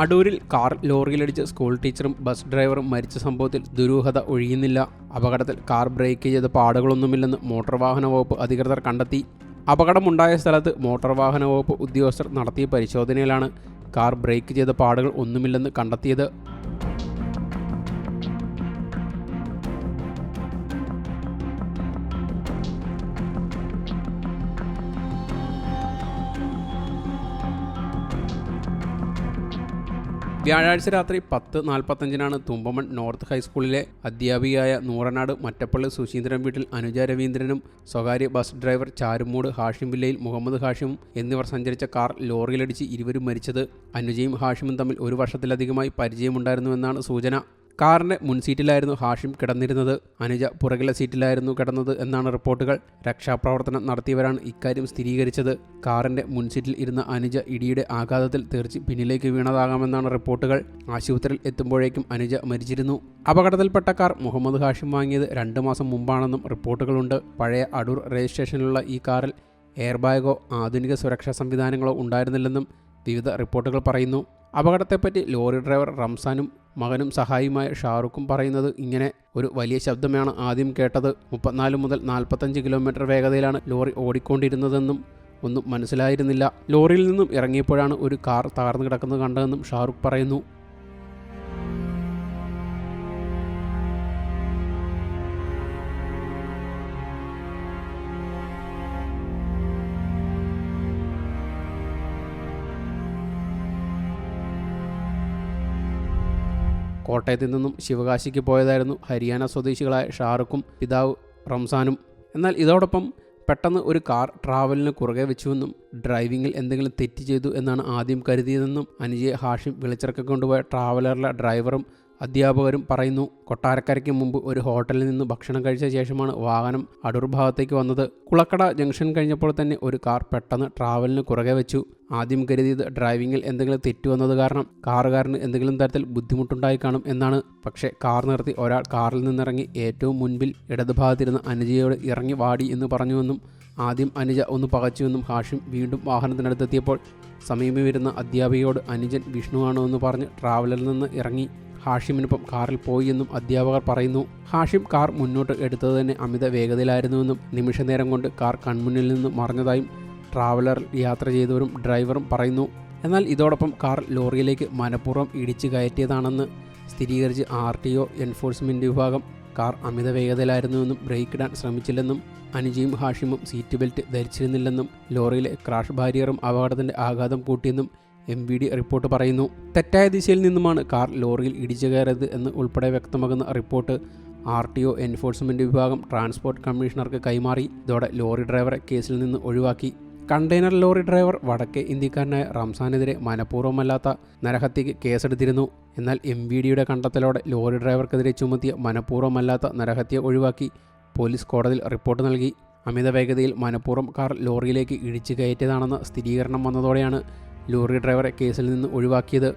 അടൂരിൽ കാർ ലോറിയിലടിച്ച് സ്കൂൾ ടീച്ചറും ബസ് ഡ്രൈവറും മരിച്ച സംഭവത്തിൽ ദുരൂഹത ഒഴിയുന്നില്ല. അപകടത്തിൽ കാർ ബ്രേക്ക് ചെയ്ത പാടുകളൊന്നുമില്ലെന്ന് മോട്ടോർ വാഹന വകുപ്പ് അധികൃതർ കണ്ടെത്തി. അപകടമുണ്ടായ സ്ഥലത്ത് മോട്ടോർ വാഹന വകുപ്പ് ഉദ്യോഗസ്ഥർ നടത്തിയ പരിശോധനയിലാണ് കാർ ബ്രേക്ക് ചെയ്ത പാടുകൾ ഒന്നുമില്ലെന്ന് കണ്ടെത്തിയത്. വ്യാഴാഴ്ച രാത്രി പത്ത് നാൽപ്പത്തഞ്ചിനാണ് തുമ്പമൺ നോർത്ത് ഹൈസ്കൂളിലെ അധ്യാപികയായ നൂറനാട് മറ്റപ്പള്ളി സുശീന്ദ്രൻ വീട്ടിൽ അനുജ രവീന്ദ്രനും സ്വകാര്യ ബസ് ഡ്രൈവർ ചാരുമൂട് ഹാഷിം വില്ലയിൽ മുഹമ്മദ് ഹാഷിമും എന്നിവർ സഞ്ചരിച്ച കാർ ലോറിയിലടിച്ച് ഇരുവരും മരിച്ചത്. അനുജയും ഹാഷിമും തമ്മിൽ ഒരു വർഷത്തിലധികമായി പരിചയമുണ്ടായിരുന്നുവെന്നാണ് സൂചന. കാറിന്റെ മുൻസീറ്റിലായിരുന്നു ഹാഷിം കിടന്നിരുന്നത്. അനുജ പുറകിലെ സീറ്റിലായിരുന്നു കിടന്നത് എന്നാണ് റിപ്പോർട്ടുകൾ. രക്ഷാപ്രവർത്തനം നടത്തിയവരാണ് ഇക്കാര്യം സ്ഥിരീകരിച്ചത്. കാറിന്റെ മുൻസീറ്റിൽ ഇരുന്ന അനുജ ഇടിയുടെ ആഘാതത്തിൽ തെറിച്ച് പിന്നിലേക്ക് വീണതാകാമെന്നാണ് റിപ്പോർട്ടുകൾ. ആശുപത്രിയിൽ എത്തുമ്പോഴേക്കും അനുജ മരിച്ചിരുന്നു. അപകടത്തിൽപ്പെട്ട കാർ മുഹമ്മദ് ഹാഷിം വാങ്ങിയത് രണ്ട് മാസം മുമ്പാണെന്നും റിപ്പോർട്ടുകളുണ്ട്. പഴയ അടൂർ രജിസ്ട്രേഷനിലുള്ള ഈ കാറിൽ എയർ ബാഗോ ആധുനിക സുരക്ഷാ സംവിധാനങ്ങളോ ഉണ്ടായിരുന്നില്ലെന്നും വിവിധ റിപ്പോർട്ടുകൾ പറയുന്നു. അപകടത്തെപ്പറ്റി ലോറി ഡ്രൈവർ റംസാനും മകനും സഹായിയുമായ ഷാറുഖും പറയുന്നത് ഇങ്ങനെ. ഒരു വലിയ ശബ്ദമാണ് ആദ്യം കേട്ടത്. മുപ്പത്തിനാല് മുതൽ നാൽപ്പത്തഞ്ച് കിലോമീറ്റർ വേഗതയിലാണ് ലോറി ഓടിക്കൊണ്ടിരുന്നതെന്നും ഒന്നും മനസ്സിലായിരുന്നില്ല. ലോറിയിൽ നിന്നും ഇറങ്ങിയപ്പോഴാണ് ഒരു കാർ തകർന്നു കിടക്കുന്നത് കണ്ടതെന്നും ഷാറുഖ് പറയുന്നു. കോട്ടയത്ത് നിന്നും ശിവകാശിക്ക് പോയതായിരുന്നു ഹരിയാന സ്വദേശികളായ ഷാറുഖും പിതാവ് റംസാനും. എന്നാൽ ഇതോടൊപ്പം പെട്ടെന്ന് ഒരു കാർ ട്രാവലിന് കുറുകെ വെച്ചുവെന്നും ഡ്രൈവിംഗിൽ എന്തെങ്കിലും തെറ്റ് ചെയ്തു എന്നാണ് ആദ്യം കരുതിയതെന്നും അനുജയെ ഹാഷിം വിളിച്ചിറക്കി കൊണ്ടുപോയ ട്രാവലറിലെ ഡ്രൈവറും അധ്യാപകരും പറയുന്നു കൊട്ടാരക്കരയ്ക്ക് മുമ്പ് ഒരു ഹോട്ടലിൽ നിന്ന് ഭക്ഷണം കഴിച്ച ശേഷമാണ് വാഹനം അടൂർ ഭാഗത്തേക്ക് വന്നത്. കുളക്കട ജംഗ്ഷൻ കഴിഞ്ഞപ്പോൾ തന്നെ ഒരു കാർ പെട്ടെന്ന് ട്രാവലിന് കുറുകെ വെച്ചു. ആദ്യം കരുതിയത് ഡ്രൈവിംഗിൽ എന്തെങ്കിലും തെറ്റ് വന്നത് കാരണം കാറുകാരന് എന്തെങ്കിലും തരത്തിൽ ബുദ്ധിമുട്ടുണ്ടായി കാണും എന്നാണ്. പക്ഷേ കാർ നിർത്തി ഒരാൾ കാറിൽ നിന്നിറങ്ങി ഏറ്റവും മുൻപിൽ ഇടതുഭാഗത്തിരുന്ന അനുജയോട് ഇറങ്ങി വാടി എന്ന് പറഞ്ഞുവെന്നും ആദ്യം അനുജ ഒന്ന് പകച്ചുവെന്നും ഹാഷിം വീണ്ടും വാഹനത്തിനടുത്തെത്തിയപ്പോൾ സമീപം വരുന്ന അധ്യാപികയോട് അനുജൻ വിഷ്ണുവാണോ എന്ന് പറഞ്ഞ് ട്രാവലറിൽ നിന്ന് ഇറങ്ങി. ഹാഷിമിനൊപ്പം കാറിൽ പോയി എന്നും അധ്യാപകർ പറയുന്നു. ഹാഷിം കാർ മുന്നോട്ട് എടുത്തത് തന്നെ അമിത വേഗതയിലായിരുന്നുവെന്നും നിമിഷനേരം കൊണ്ട് കാർ കൺമുന്നിൽ നിന്ന് മറഞ്ഞതായും ട്രാവലറിൽ യാത്ര ചെയ്തവരും ഡ്രൈവറും പറയുന്നു. എന്നാൽ ഇതോടൊപ്പം കാർ ലോറിയിലേക്ക് മനഃപൂർവം ഇടിച്ചു കയറ്റിയതാണെന്ന് സ്ഥിരീകരിച്ച് ആർ ടി ഒ എൻഫോഴ്സ്മെന്റ് വിഭാഗം കാർ അമിത വേഗതയിലായിരുന്നുവെന്നും ബ്രേക്ക് ഇടാൻ ശ്രമിച്ചില്ലെന്നും അനുജയും ഹാഷിമും സീറ്റ് ബെൽറ്റ് ധരിച്ചിരുന്നില്ലെന്നും ലോറിയിലെ ക്രാഷ് ബാരിയറും അപകടത്തിന്റെ ആഘാതം കൂട്ടിയെന്നും എം വി ഡി റിപ്പോർട്ട് പറയുന്നു. തെറ്റായ ദിശയിൽ നിന്നുമാണ് കാർ ലോറിയിൽ ഇടിച്ചു കയറിയത് എന്ന് ഉൾപ്പെടെ വ്യക്തമാകുന്ന report R T O enforcement വിഭാഗം ട്രാൻസ്പോർട്ട് കമ്മീഷണർക്ക് കൈമാറി. ഇതോടെ ലോറി ഡ്രൈവറെ കേസിൽ നിന്ന് ഒഴിവാക്കി. കണ്ടെയ്നർ ലോറി ഡ്രൈവർ വടക്കേ ഇന്ത്യക്കാരനായ റംസാനെതിരെ മനഃപൂർവമല്ലാത്ത നരഹത്യയ്ക്ക് കേസെടുത്തിരുന്നു. എന്നാൽ എം വി ഡിയുടെ കണ്ടെത്തലോടെ ലോറി ഡ്രൈവർക്കെതിരെ ചുമത്തിയ മനഃപൂർവമല്ലാത്ത നരഹത്യ ഒഴിവാക്കി പോലീസ് കോടതിയിൽ റിപ്പോർട്ട് നൽകി. അമിത വേഗതയിൽ മനഃപൂർവം കാർ ലോറിയിലേക്ക് ഇടിച്ചു കയറ്റിയതാണെന്ന സ്ഥിരീകരണം വന്നതോടെയാണ് ലോറി ഡ്രൈവറെ കേസിൽ നിന്ന് ഒഴിവാക്കിയത്.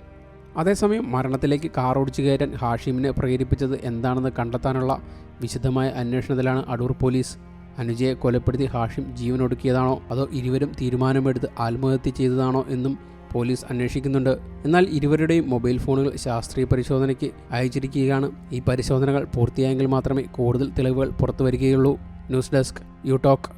അതേസമയം മരണത്തിലേക്ക് കാർ ഓടിച്ചു കയറ്റാൻ ഹാഷിമിനെ പ്രേരിപ്പിച്ചത് എന്താണെന്ന് കണ്ടെത്താനുള്ള വിശദമായ അന്വേഷണത്തിലാണ് അടൂർ പോലീസ്. അനുജയെ കൊലപ്പെടുത്തി ഹാഷിം ജീവനൊടുക്കിയതാണോ? അതോ ഇരുവരും തീരുമാനമെടുത്ത് ആത്മഹത്യ ചെയ്തതാണോ എന്നും പോലീസ് അന്വേഷിക്കുന്നുണ്ട്. എന്നാൽ ഇരുവരുടെയും മൊബൈൽ ഫോണുകൾ ശാസ്ത്രീയ പരിശോധനയ്ക്ക് അയച്ചിരിക്കുകയാണ്. ഈ പരിശോധനകൾ പൂർത്തിയായെങ്കിൽ മാത്രമേ കൂടുതൽ തെളിവുകൾ പുറത്തു വരികയുള്ളൂ ന്യൂസ് ഡെസ്ക് യു ടോക്ക്.